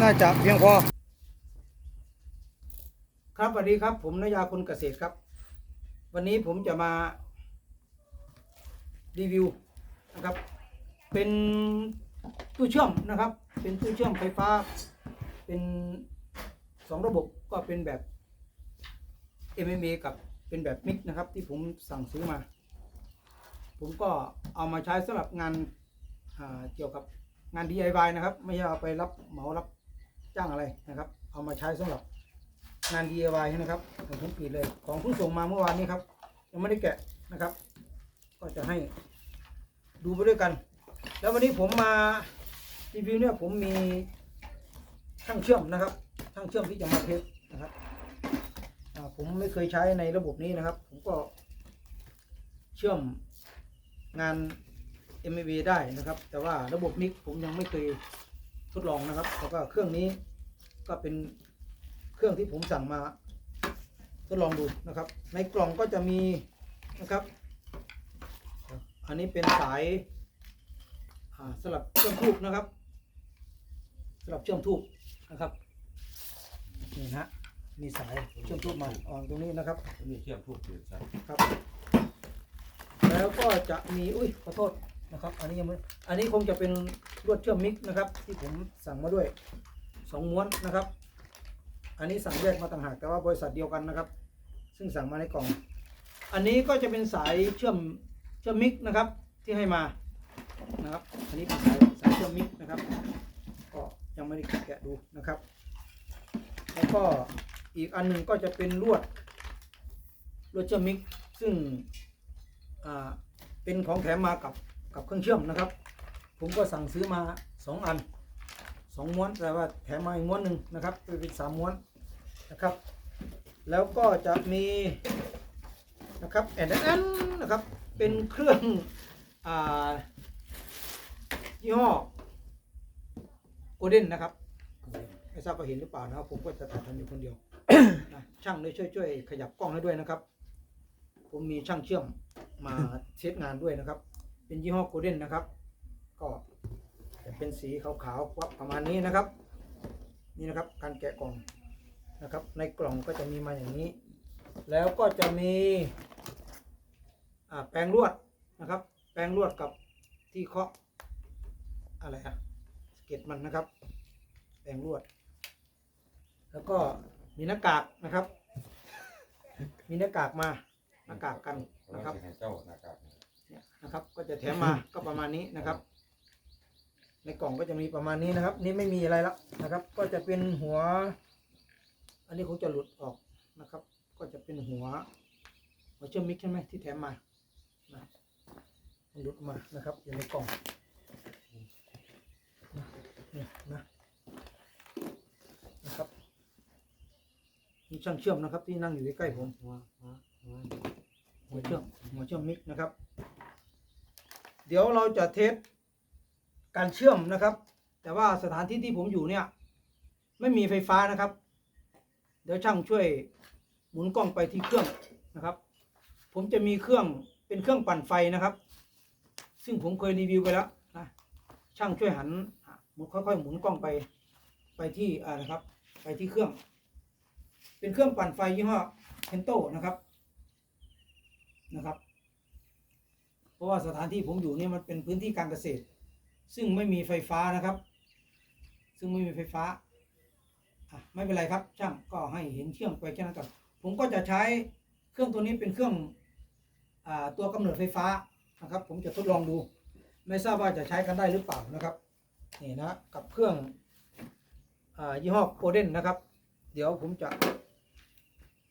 น่าจะเพียงพอ ครับสวัสดีครับ ผมนายาคนเกษตรครับ วันนี้ผมจะมา รีวิวนะครับ เป็นตู้เชื่อมนะครับ เป็นตู้เชื่อมไฟฟ้า เป็นสองระบบก็เป็นแบบ MMA กับเป็นแบบมิกนะครับ ที่ผมสั่งซื้อมา ผมก็เอามาใช้สำหรับงาน เกี่ยวกับงาน DIY นะครับ ไม่ใช่เอาไปรับเหมารับจ้างอะไรนะครับ เอามาใช้สำหรับงาน DIY นะครับของผมปีดเลยของเพิ่งส่งมาเมื่อวานนี้ครับ ยังไม่ได้แกะนะครับ ก็จะให้ดูไปด้วยกัน แล้ววันนี้ผมมารีวิวเนี่ยผมมีช่างเชื่อมนะครับช่างเชื่อมที่จะมาเทสนะครับผมไม่เคยใช้ในระบบนี้นะครับ ผมก็เชื่อมงาน m อ v ได้นะครับ แต่ว่าระบบมิกผมยังไม่เคยทดลองนะครับ แล้วก็เครื่องนี้ก็เป็นเครื่องที่ผมสั่งมาทดลองดูนะครับ ในกล่องก็จะมีนะครับ อันนี้เป็นสายอ่าสลับเชื่อมทูบนะครับสลับเชื่อมทูบนะครับนี่นะฮะมีสายเชื่อมทูบมาอ่อนตรงนี้นะครับนี่เชื่อมทุกเดือนใช่ครับ แล้วก็จะมี อุ้ยขอโทษ นะครับ อันนี้ยังไม่อันนี้คงจะเป็นลวดเชื่อมมิกนะครับ ที่ผมสั่งมาด้วยสองม้วนนะครับ อันนี้สั่งแยกมาต่างหากแต่ว่าบริษัทเดียวกันนะครับ ซึ่งสั่งมาในกล่อง อันนี้ก็จะเป็นสายเชื่อมเชื่อมมิกนะครับ ที่ให้มานะครับ อันนี้เป็นสายสายเชื่อมมิกนะครับ ก็ยังไม่ได้แกะดูนะครับ แล้วก็อีกอันหนึ่งก็จะเป็นลวดลวดเชื่อมมิกซึ่งเป็นของแถมมากับ กับเครื่องเชื่อมนะครับ ผมก็สั่งซื้อมาสองอันสองม้วนแต่ว่าแถมมาอีกม้วนหนึ่งนะครับเป็นสามม้วนนะครับ แล้วก็จะมีนะครับแอนแอนนะครับ เป็นเครื่องอ่ายี่ห้อโกลเด้นนะครับไม่ทราบว่าเห็นหรือเปล่านะครับ ผมก็จะถ่ายทำอยู่คนเดียวนะช่างด้วยช่วยช่วยขยับกล้องให้ด้วยนะครับ ผมมีช่างเชื่อมมาเช็ดงานด้วยนะครับ เป็นยี่ห้อโกลเด้นนะครับ ก็จะเป็นสีขาวๆประมาณนี้นะครับ นี่นะครับการแกะกล่องนะครับ ในกล่องก็จะมีมาอย่างนี้ แล้วก็จะมีแปรงลวดนะครับ แปรงลวดกับที่เคาะอะไรอะสเก็ตมันนะครับ แปรงลวด แล้วก็มีหน้ากากนะครับ มีหน้ากากมาหน้ากากกันนะครับ เจ้านะครับ เนี่ยนะครับ ก็จะแถมมาก็ประมาณนี้นะครับ ในกล่องก็จะมีประมาณนี้นะครับ นี่ไม่มีอะไรแล้วนะครับ ก็จะเป็นหัว อันนี้คงจะหลุดออกนะครับ ก็จะเป็นหัวหัวเชื่อมมิกใช่ไหมที่แถมมานะมันหลุดออกมานะครับ อยู่ในกล่องนะเนี่ยนะนะครับมีช่างเชื่อมนะครับ ที่นั่งอยู่ใกล้ๆผมหัวหัวหัวหัวเชื่อมหัวเชื่อมมิกนะครับเดี๋ยวเราจะเทสการเชื่อมนะครับ แต่ว่าสถานที่ที่ผมอยู่เนี่ย ไม่มีไฟฟ้านะครับ เดี๋ยวช่างช่วยหมุนกล้องไปที่เครื่องนะครับ ผมจะมีเครื่องเป็นเครื่องปั่นไฟนะครับ ซึ่งผมเคยรีวิวไปแล้วนะช่างช่วยหันหมุนค่อยๆหมุนกล้องไปไปที่อ่านะครับ ไปที่เครื่อง เป็นเครื่องปั่นไฟยี่ห้อเทนโตนะครับนะครับ ราะว่าสถานที่ผมอยู่เนี่ยมันเป็นพื้นที่การเกษตร ซึ่งไม่มีไฟฟ้านะครับ ซึ่งไม่มีไฟฟ้าอะไม่เป็นไรครับ ช่างก็ให้เห็นเครื่องไปแค่นั้นก่อนผมก็จะใช้เครื่องตัวนี้เป็นเครื่องอตัวกำเนิดไฟฟ้านะครับ ผมจะทดลองดู ไม่ทราบว่าจะใช้กันได้หรือเปล่านะครับนี่นะกับเครื่องอยี่ห้อโกลเด้นนะครับ เดี๋ยวผมจะ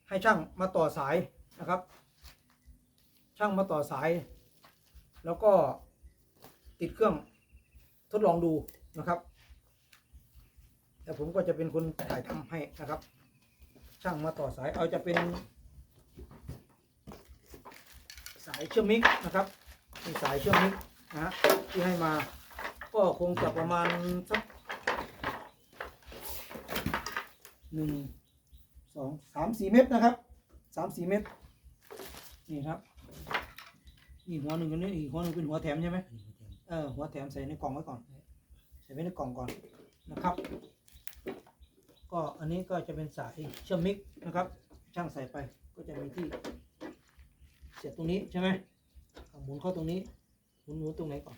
ให้ช่างมาต่อสายนะครับ ช่างมาต่อสาย แล้วก็ติดเครื่องทดลองดูนะครับ แต่ผมก็จะเป็นคนถ่ายทำให้นะครับ ช่างมาต่อสายเอาจะเป็น สายเชื่อมมิกนะครับเป็นสายเชื่อมมิกนะฮะที่ให้มาก็คงจะประมาณสักหนึ่งสองสามสี่เมตรนะครับสามสี่เมตรนี่ครับ นี่หัวหนึ่งอันนี้อีกหัวหนึ่งเป็นหัวแถมใช่ไหมอันนี้หัวเทียมเเออหัวแถมใส่ในกล่องไว้ก่อน ใส่ไว้ในกล่องก่อนนะครับ ก็อันนี้ก็จะเป็นสายเชื่อมมิกนะครับ ช่างใส่ไปก็จะมีที่ เสียบตรงนี้ใช่ไหมอะหมุนเข้าตรงนี้หมุนหมุนตรงไหนก่อน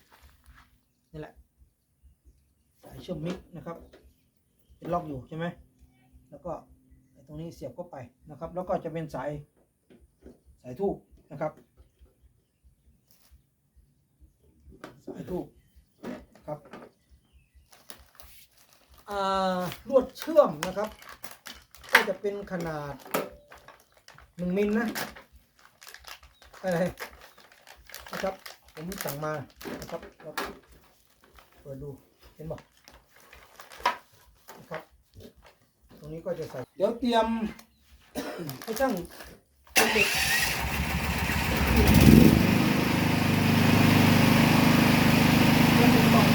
นี่แหละ สายเชื่อมมิกนะครับ เป็นล็อกอยู่ใช่ไหมแล้วก็ไอ้ตรงนี้เสียบเข้าไปนะครับ แล้วก็จะเป็นสายสายทูบนะครับ สายทูบครับอ่าลวดเชื่อมนะครับ ก็จะเป็นขนาดหนึ่งมิลนะอะไรนะครับผมสั่งมานะครับเปิดดูเห็นบอกนะครับ ตรงนี้ก็จะใส่ เดี๋ยวเตรียมให้ช่างเด็กเตรียมเป็นกล่อง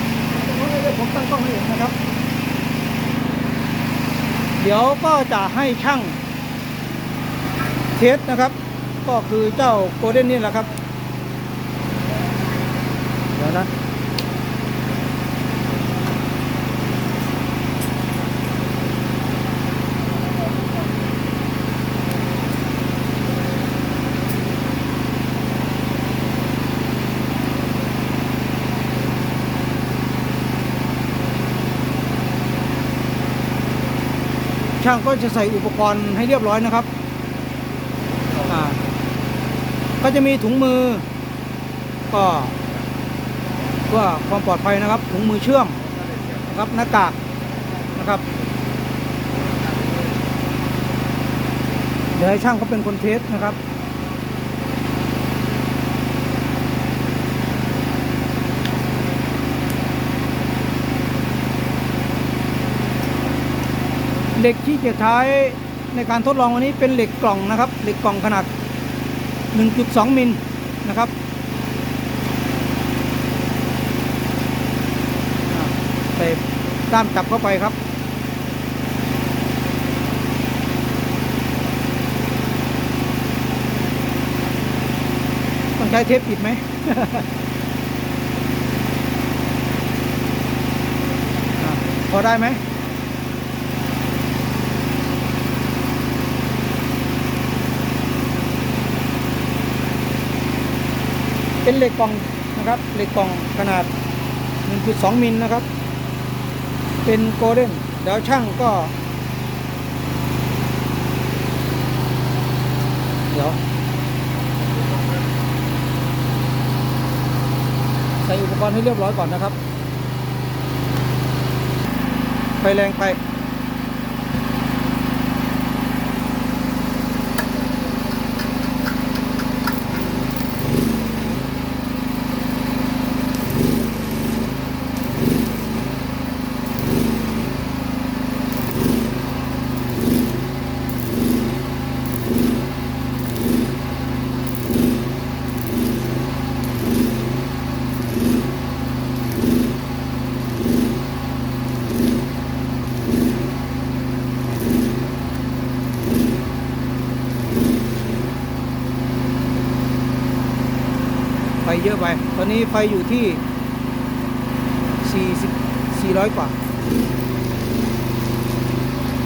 ตรงนู้นเลยผมตั้งกล้องให้เห็นนะครับ เดี๋ยวก็จะให้ช่างเทสนะครับ ก็คือเจ้าโกลเด้นนี่แหละครับ ช่างก็จะใส่อุปกรณ์ให้เรียบร้อยนะครับ ก็จะมีถุงมือ ก็เพื่อความปลอดภัยนะครับ ถุงมือเชื่อมนะครับหน้ากากนะครับ เดี๋ยวให้ช่างเขาเป็นคนเทสนะครับ เหล็กที่จะใช้ในการทดลองวันนี้เป็นเหล็กกล่องนะครับ เหล็กกล่องขนาด 1.2 มิลนะครับใส่ด้ามจับเข้าไปครับต้องใช้เทปปิดไหมพอได้ไหม เป็นเหล็กกล่องนะครับเหล็กกล่องขนาด 1.2 มิลนะครับ เป็นโกลเด้นเดี๋ยวช่างก็ เดี๋ยวใส่อุปกรณ์ให้เรียบร้อยก่อนนะครับไฟแรงไป เยอะไป ตอนนี้ไฟอยู่ที่ 40 400 กว่า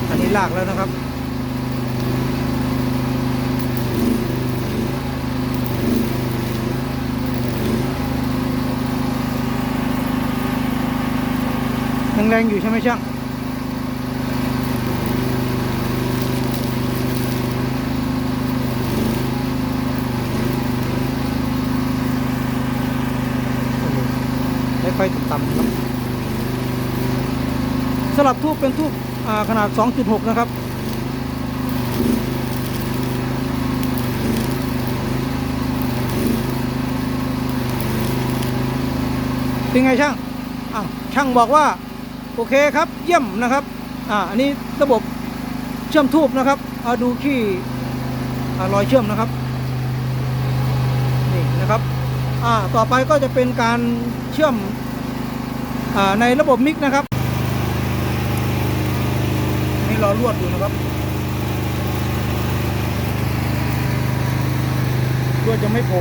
อันนี้ลากแล้วนะครับ แรงอยู่ใช่ไหมช่าง ใช้ไฟต่ำๆครับ สลับทูบเป็นทูบขนาด 2.6 นะครับ เป็นไงช่างอ้าวช่างบอกว่า โอเคครับเยี่ยมนะครับอ่าอันนี้ระบบเชื่อมทูบนะครับเอาดูที่รอยเชื่อมนะครับนี่นะครับอ่าต่อไปก็จะเป็นการเชื่อมอในระบบมิกนะครับ รอรวดอยู่นะครับรวดจะไม่โผล่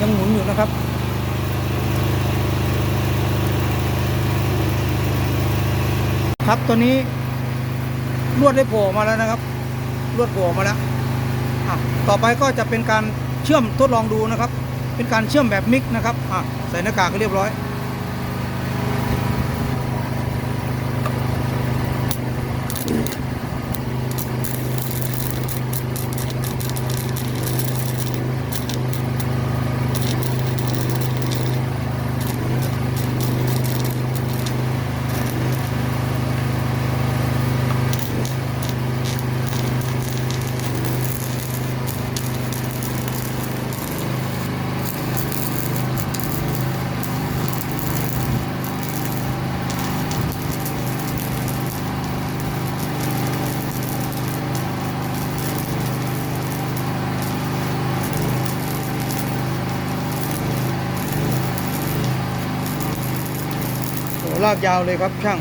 ยังหมุนอยู่นะครับครับตัวนี้ ลวดได้โผล่มาแล้วนะครับ ลวดโผล่มาแล้วต่อไปก็จะเป็นการเชื่อมทดลองดูนะครับ เป็นการเชื่อมแบบมิกนะครับใส่หน้ากากก็เรียบร้อย ลากยาวเลยครับช่าง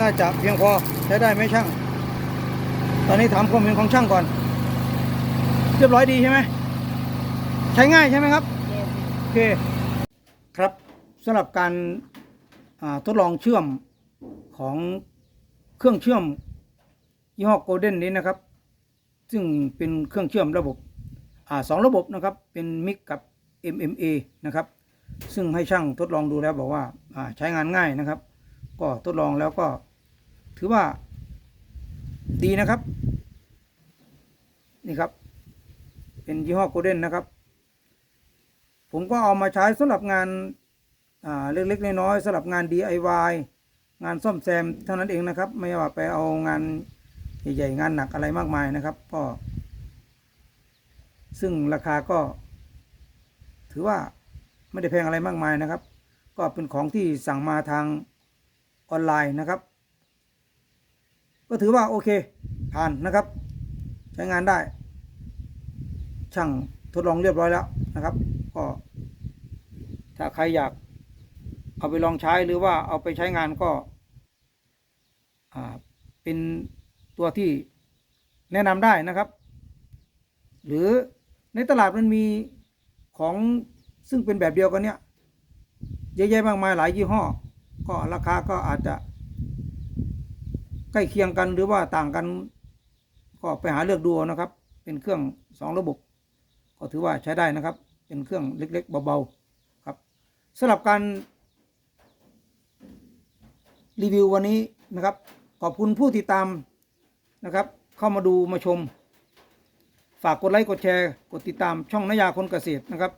น่าจะเพียงพอใช้ได้ไหมช่าง ตอนนี้ถามความเห็นของช่างก่อน เรียบร้อยดีใช่ไหม ใช้ง่ายใช่ไหมครับ โอเคครับ สำหรับการาทดลองเชื่อมของเครื่องเชื่อมยี่ห้อโกลเด้นนี้นะครับ ซึ่งเป็นเครื่องเชื่อมระบบอสองระบบนะครับ เป็นมิกกับ MMA นะครับ ซึ่งให้ช่างทดลองดูแล้วบอกว่าาใช้งานง่ายนะครับ ก็ทดลองแล้วก็ถือว่าดีนะครับ นี่ครับ เป็นยี่ห้อโกลเด้นนะครับ ผมก็เอามาใช้สำหรับงาน เล็กๆน้อยๆสำหรับงาน DIY งานซ่อมแซมเท่านั้นเองนะครับ ไม่ว่าไปเอางานใหญ่ๆงานหนักอะไรมากมายนะครับ ก็ ซึ่งราคาก็ ถือว่าไม่ได้แพงอะไรมากมายนะครับ ก็เป็นของที่สั่งมาทางออนไลน์นะครับ ก็ถือว่าโอเคผ่านนะครับ ใช้งานได้ ช่างทดลองเรียบร้อยแล้วนะครับ ก็ถ้าใครอยาก เอาไปลองใช้หรือว่าเอาไปใช้งานก็เป็นตัวที่แนะนำได้นะครับ หรือในตลาดมันมีของซึ่งเป็นแบบเดียวกันเนี้ยเยอะแยะมากมายหลายยี่ห้อ ก็ราคาก็อาจจะ ใกล้เคียงกันหรือว่าต่างกัน ก็ไปหาเลือกดูนะครับ เป็นเครื่องสองระบบ ก็ถือว่าใช้ได้นะครับ เป็นเครื่องเล็กๆเบาๆครับสำหรับการ รีวิววันนี้นะครับ ขอบคุณผู้ติดตามนะครับ เข้ามาดูมาชม ฝากกดไลค์กดแชร์ กดติดตามช่องนายาคนเกษตรนะครับ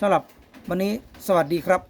สำหรับวันนี้สวัสดีครับ